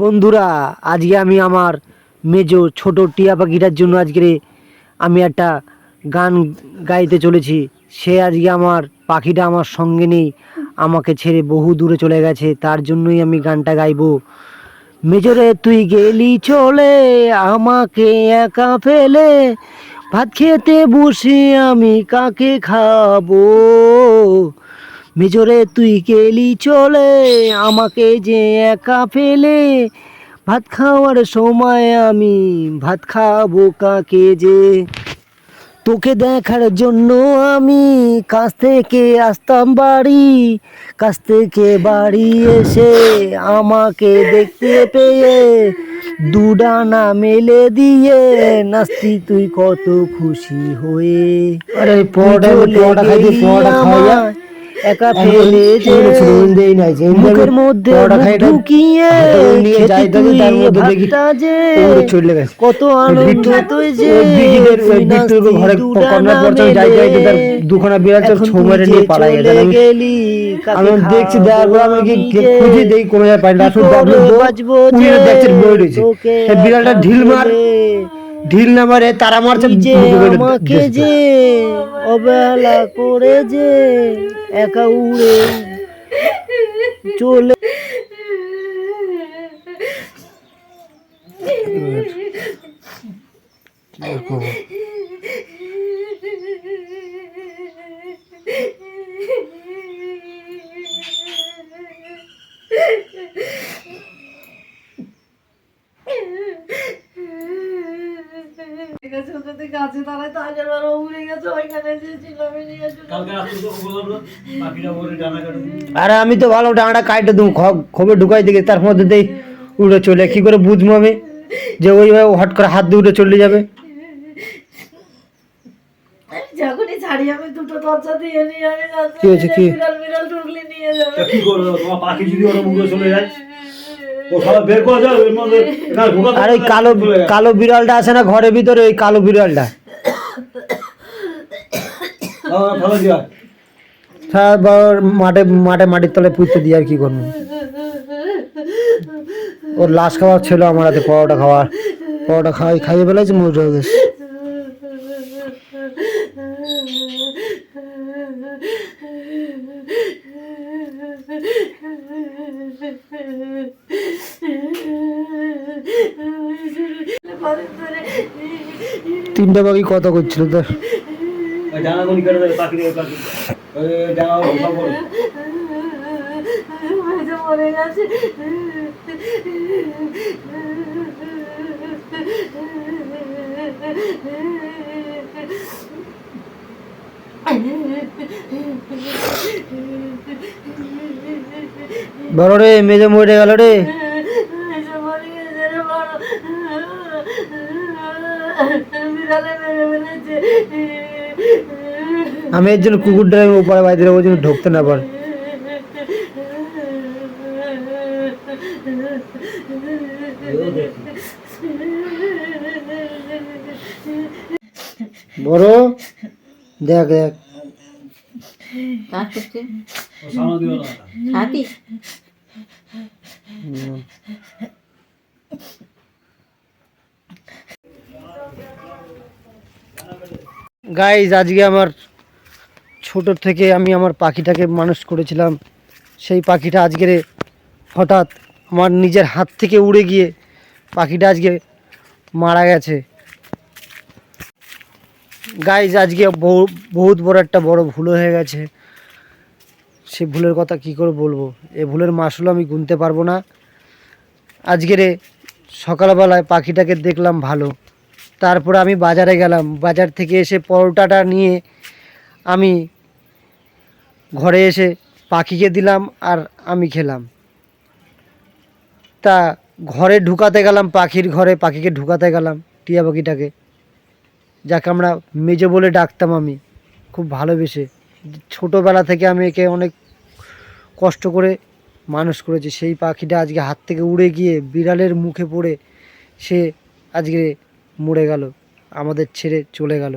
বন্ধুরা, আজকে আমি আমার মেজো ছোট টিয়া পাখিটার জন্য আজকে আমি একটা গান গাইতে চলেছি। সে আজকে আমার পাখিটা আমার সঙ্গে নেই, আমাকে ছেড়ে বহু দূরে চলে গেছে, তার জন্যই আমি গানটা গাইবো। মেজরে, তুই গেলি চলে, আমাকে একা ফেলে, ভাত খেতে বসে আমি কাকে খাব? মেজরে তুই গেলি চলে আমাকে যে একা ফেলে। ভাত খাওয়ার সময় আমি ভাত খাব কাকে যে? তোকে দেখার জন্য আমি কাছ থেকে আসতাম বাড়ি কাছ থেকে বাড়ি এসে আমাকে দেখতে পেয়ে দুডানা মেলে দিয়ে নাস্তি তুই কত খুশি হয়ে। আরে পরোটা খাইতে পরোটা খাওয়া একা ফেলে যে দেই নাই যে মুখের মধ্যে ঢুকিয়ে খেতে তুই ভাতটা যে কত আনন্দ তুই যে বিট্টুর ঘরে কর্নার পড়ছে যাই যাই। তার দুখানা বিড়াল ছৌ মেরে নিয়ে পালাই গেছে আমি গেলি, আমি দেখছি দেখার পর আমি কি খুঁজে? দেই কোনো জায়গায় পাই না? দেখছেন বই রয়েছে বিড়ালটা ঢিল মার। ঢিল না মারে তারা মারছে যে আমাকে যে অবহেলা করে যে একা উড়ে চলে গেছে ওটাতে গাছে দাঁড়ায় তাহলে আর ও উড়ে গেছে ওইখানে যে আমি নিয়ে তো আরে আমি ভালো ডাঁড়া কাটে দেবো খবর ঢুকাই দিকে তার মধ্যে দিয়ে উড়ে চলে কি করে বুঝব আমি? যে ওইভাবে হট করে হাত দিয়ে উড়ে চলে যাবে। আমি যখনই ছাড়ি আমি দুটো দরজা দিয়ে নিয়ে আমি কি হয়েছে, কি? বিড়াল বিড়াল ঢুকলে নিয়ে যাবে। কি করবে? তোমার পাখি যদি ওরা মুখে চলে যায়? আর ওই কালো কালো বিড়ালটা আছে না ঘরের ভিতরে ওই কালো বিড়ালটা? মাঠে মাঠে মাটির তলে পুঁতে দিয়ে আর কি করব? ওর লাশ খাওয়ার ছিল আমার হাতে পরোটা খাওয়ার। পরোটা খাওয়াই খাইয়ে ফেলেছে মজা হয়ে গেছে। তিনটা পাখি কথা করছিল তোর বড় রে মেজে মরে গেল রে। আমি এর জন্য কুকুরটা আমি উপরে বাইরে ওই জন্য ঢুকতে না পারে। বড় দেখ দেখ। কাজ করছে ও সামনে দিও না হাতি গাইজ আজকে আমার ছোট থেকে আমি আমার পাখিটাকে মানুষ করেছিলাম। সেই পাখিটা আজকে হঠাৎ আমার নিজের হাত থেকে উড়ে গিয়ে পাখিটা আজকে মারা গেছে। গাইজ আজকে বহু বহুত বড় একটা বড় ভুল হয়ে গেছে। সে ভুলের কথা কি করে বলব? এ ভুলের মাসুল আমি গুনতে পারব না। আজকের সকালবেলায় পাখিটাকে দেখলাম ভালো। তারপরে আমি বাজারে গেলাম। বাজার থেকে এসে পরোটাটা নিয়ে আমি ঘরে এসে পাখিকে দিলাম আর আমি খেলাম। তা ঘরে ঢুকাতে গেলাম, পাখির ঘরে, পাখিকে ঢুকাতে গেলাম টিয়া পাখিটাকে, যাকে আমরা মেজো বলে ডাকতাম আমি, খুব ভালোবেসে। ছোটোবেলা থেকে আমি একে অনেক কষ্ট করে মানুষ করেছি। সেই পাখিটা আজকে হাত থেকে উড়ে গিয়ে বিড়ালের মুখে পড়ে সে আজকে মরে গেল, আমাদের ছেড়ে চলে গেল।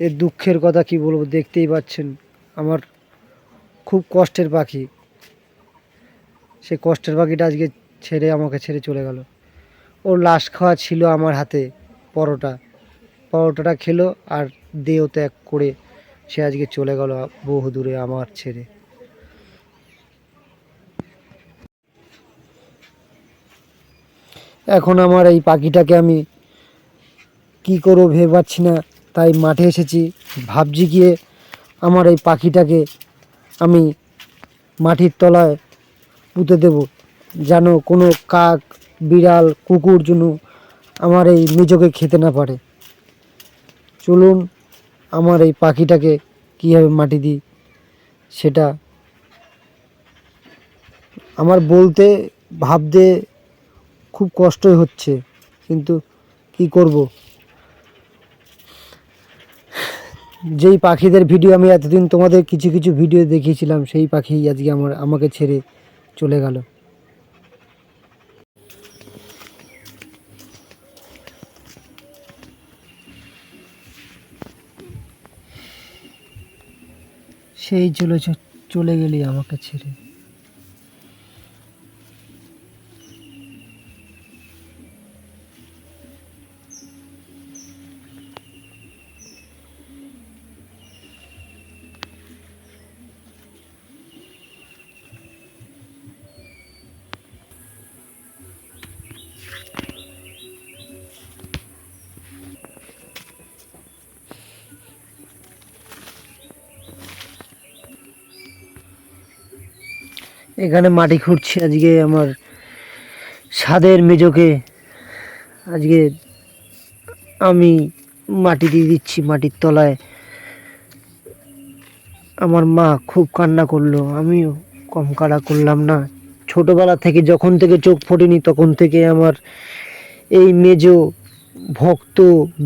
এর দুঃখের কথা কি বলব দেখতেই পাচ্ছেন, আমার খুব কষ্টের পাখি। সে কষ্টের পাখিটা আজকে ছেড়ে আমাকে ছেড়ে চলে গেল। ওর লাশ খাওয়া ছিল আমার হাতে পরোটা। পরোটাটা খেলো আর দেহ ত্যাগ করে সে আজকে চলে গেল বহু দূরে আমার ছেড়ে। এখন আমার এই পাখিটাকে আমি কি করব ভেবে পাচ্ছি না, তাই মাঠে এসেছি। ভাবছি গিয়ে আমার এই পাখিটাকে আমি মাটির তলায় পুঁতে দেব। যেন কোনো কাক, বিড়াল, কুকুর জন্য আমার এই মেজোকে খেতে না পারে। চলুন আমার এই পাখিটাকে কীভাবে মাটি দিই, সেটা আমার বলতে, ভাবতে খুব কষ্টই হচ্ছে, কিন্তু কি করব? যেই পাখিদের ভিডিও আমি এতদিন তোমাদের কিছু কিছু ভিডিও দেখিয়েছিলাম, সেই পাখি আজকে আমার, আমাকে ছেড়ে চলে গেল। সেই চলে চলে গেলি আমাকে ছেড়ে। এখানে মাটি খুঁড়ছি। আজকে আমার ছাদের মেজোকে আজকে আমি মাটি দিয়ে দিচ্ছি, মাটির তলায়। আমার মা খুব কান্না করল, আমিও কম কাড়া করলাম না। ছোটবেলা থেকে যখন থেকে চোখ ফোটেনি, তখন থেকে আমার এই মেজ ভক্ত,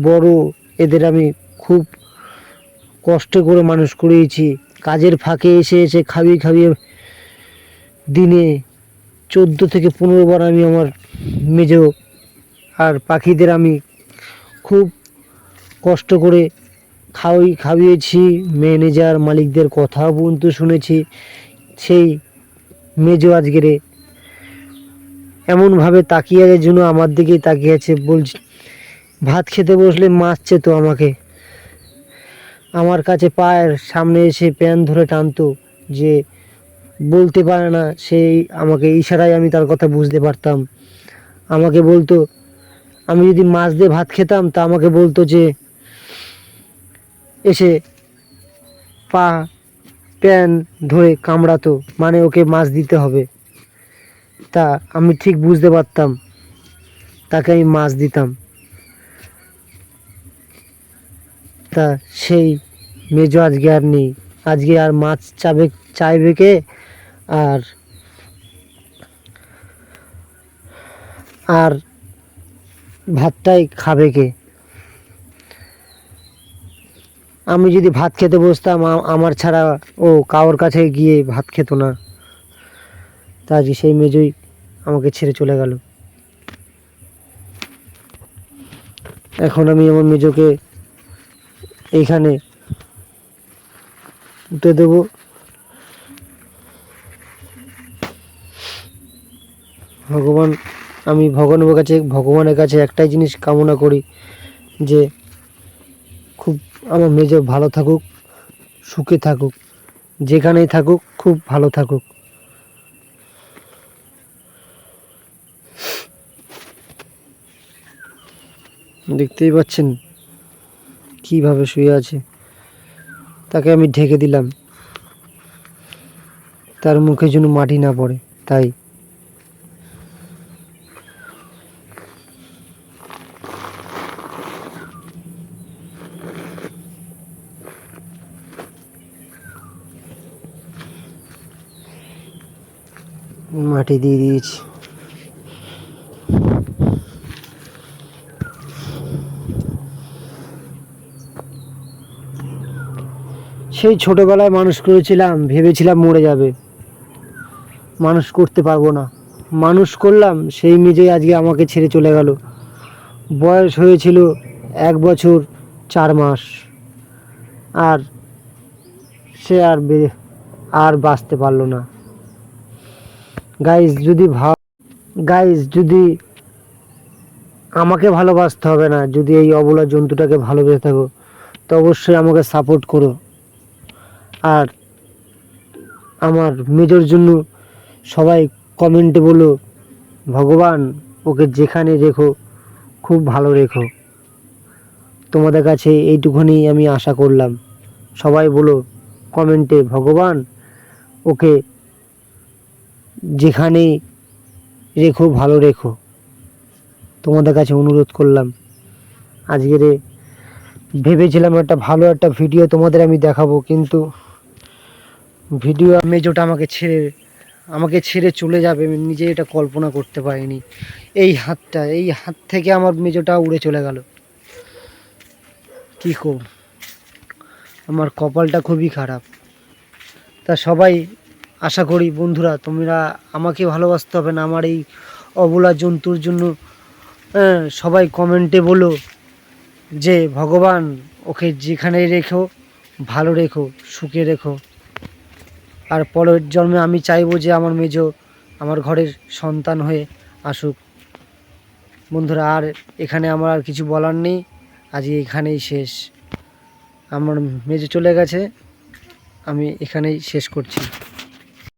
বড় এদের আমি খুব কষ্ট করে মানুষ করিয়েছি। কাজের ফাঁকে এসে এসে খাইয়ে খাইয়ে দিনে চোদ্দ থেকে পনেরো বার আমি আমার মেজ আর পাখিদের আমি খুব কষ্ট করে খাওয়াই, খাইয়েছি। ম্যানেজার, মালিকদের কথাও পর্যন্ত শুনেছি। সেই মেজো আজকের এমনভাবে তাকিয়ে আছে যেন আমার দিকেই তাকিয়ে আছে, বলছি, ভাত খেতে বসলে মারছে তো আমাকে। আমার কাছে পায়ের সামনে এসে প্যান ধরে টানতো যে, বলতে পারে না, সেই আমাকে ইশারায় আমি তার কথা বুঝতে পারতাম। আমাকে বলতো, আমি যদি মাছ দিয়ে ভাত খেতাম, তা আমাকে বলতো যে, এসে পা প্যান ধরে কামড়াতো মানে ওকে মাছ দিতে হবে। তা আমি ঠিক বুঝতে পারতাম, তাকে আমি মাছ দিতাম। তা সেই মেজ আজকে আর নেই। আজকে আর মাছ চাবে, চাইবে কে? আর আর ভাতটাই খাবে কে? আমি যদি ভাত খেতে বসতাম আমার ছাড়া ও কারোর কাছে গিয়ে ভাত খেত না। তা সেই মেজোই আমাকে ছেড়ে চলে গেল। এখন আমি আমার মেজোকে এইখানে উঠে দেবো। ভগবান, আমি ভগবানের কাছে ভগবানের কাছে একটাই জিনিস কামনা করি যে আমার মেজো ভালো থাকুক, সুখে থাকুক, যেখানেই থাকুক, খুব ভালো থাকুক। দেখতেই পাচ্ছেন কীভাবে শুয়ে আছে। তাকে আমি ঢেকে দিলাম। তার মুখে যেন মাটি না পড়ে, তাই। মাটি দিয়ে দিয়েছি। সেই ছোটবেলায় মানুষ করেছিলাম, ভেবেছিলাম মরে যাবে। মানুষ করতে পারব না। মানুষ করলাম, সেই নিজেই আজকে আমাকে ছেড়ে চলে গেল। বয়স হয়েছিল এক বছর চার মাস। আর সে আর আর বাঁচতে পারল না। গাইজ যদি ভাব গাইজ যদি আমাকে ভালোবাসতে হবে না, যদি এই অবলা জন্তুটাকে ভালোবেসে থাকো, তো অবশ্যই আমাকে সাপোর্ট করো। আর আমার মেজর জন্য সবাই কমেন্টে বলো, ভগবান, ওকে যেখানে রেখো, খুব ভালো রেখো। তোমাদের কাছে এইটুখানি আমি আশা করলাম। সবাই বলো কমেন্টে ভগবান, ওকে যেখানে রেখো, ভালো রেখো। তোমাদের কাছে অনুরোধ করলাম। আজকের ভেবেছিলাম একটা ভালো একটা ভিডিও তোমাদের আমি দেখাবো, কিন্তু ভিডিও মেজোটা আমাকে ছেড়ে আমাকে ছেড়ে চলে যাবে। নিজে এটা কল্পনা করতে পারিনি। এই হাতটা, এই হাত থেকে আমার মেজোটা উড়ে চলে গেল। কী কর আমার কপালটা খুবই খারাপ। তা সবাই আশা করি বন্ধুরা তোমরা আমাকে ভালোবাসতে হবে না আমার এই অবলা জন্তুর জন্য হ্যাঁ, সবাই কমেন্টে বলো যে ভগবান ওকে যেখানে রেখো ভালো রেখো সুখে রেখো। আর পরের জন্মে আমি চাইব যে আমার মেজ আমার ঘরের সন্তান হয়ে আসুক। বন্ধুরা আর এখানে আমার আর কিছু বলার নেই আজ এখানেই শেষ। আমার মেজো চলে গেছে আমি এখানেই শেষ করছি।